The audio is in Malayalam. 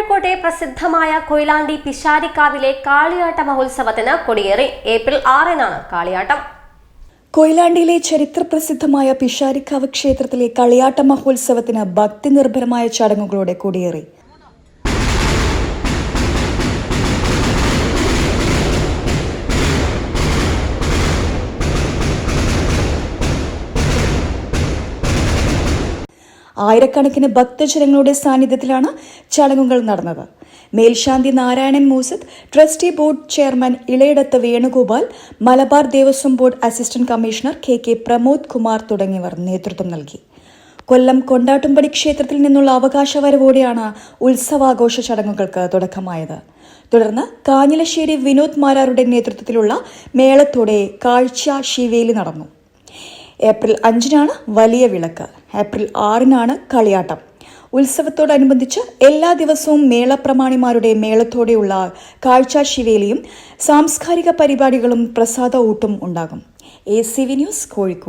കോഴിക്കോട്ടെ പ്രസിദ്ധമായ കൊയിലാണ്ടി പിശാരിക്കാവിലെ കാളിയാട്ട മഹോത്സവത്തിന് കൊടിയേറി. ഏപ്രിൽ ആറിനാണ് കാളിയാട്ടം. കൊയിലാണ്ടിയിലെ ചരിത്രപ്രസിദ്ധമായ പിഷാരിക്കാവ് ക്ഷേത്രത്തിലെ കളിയാട്ട മഹോത്സവത്തിന് ഭക്തി നിർഭരമായ ചടങ്ങുകളോടെ കൊടിയേറി. ആയിരക്കണക്കിന് ഭക്തജനങ്ങളുടെ സാന്നിധ്യത്തിലാണ് ചടങ്ങുകൾ നടന്നത്. മേൽശാന്തി Narayanan Moosath trustee board chairman Elayidathu Venugopal Malabar Devaswom board assistant commissioner K K Pramod Kumar തുടങ്ങിയവർ നേതൃത്വം നൽകി. കൊല്ലം കൊണ്ടാട്ടുംപടി ക്ഷേത്രത്തിൽ നിന്നുള്ള അവകാശ വരവോടെയാണ് ഉത്സവാഘോഷ ചടങ്ങുകൾക്ക് തുടക്കമായത്. തുടർന്ന് കാഞ്ഞിലശ്ശേരി വിനോദ് മാരാരുടെ നേതൃത്വത്തിലുള്ള മേളത്തോടെ കാഴ്ച ശിവേലി നടന്നു. ഏപ്രിൽ അഞ്ചിനാണ് വലിയ വിളക്ക്. ഏപ്രിൽ ആറിനാണ് കളിയാട്ടം. ഉത്സവത്തോടനുബന്ധിച്ച് എല്ലാ ദിവസവും മേളപ്രമാണിമാരുടെ മേളത്തോടെയുള്ള കാഴ്ച ശിവേലിയും സാംസ്കാരിക പരിപാടികളും പ്രസാദ ഊട്ടും ഉണ്ടാകും. A C V news Kozhikode.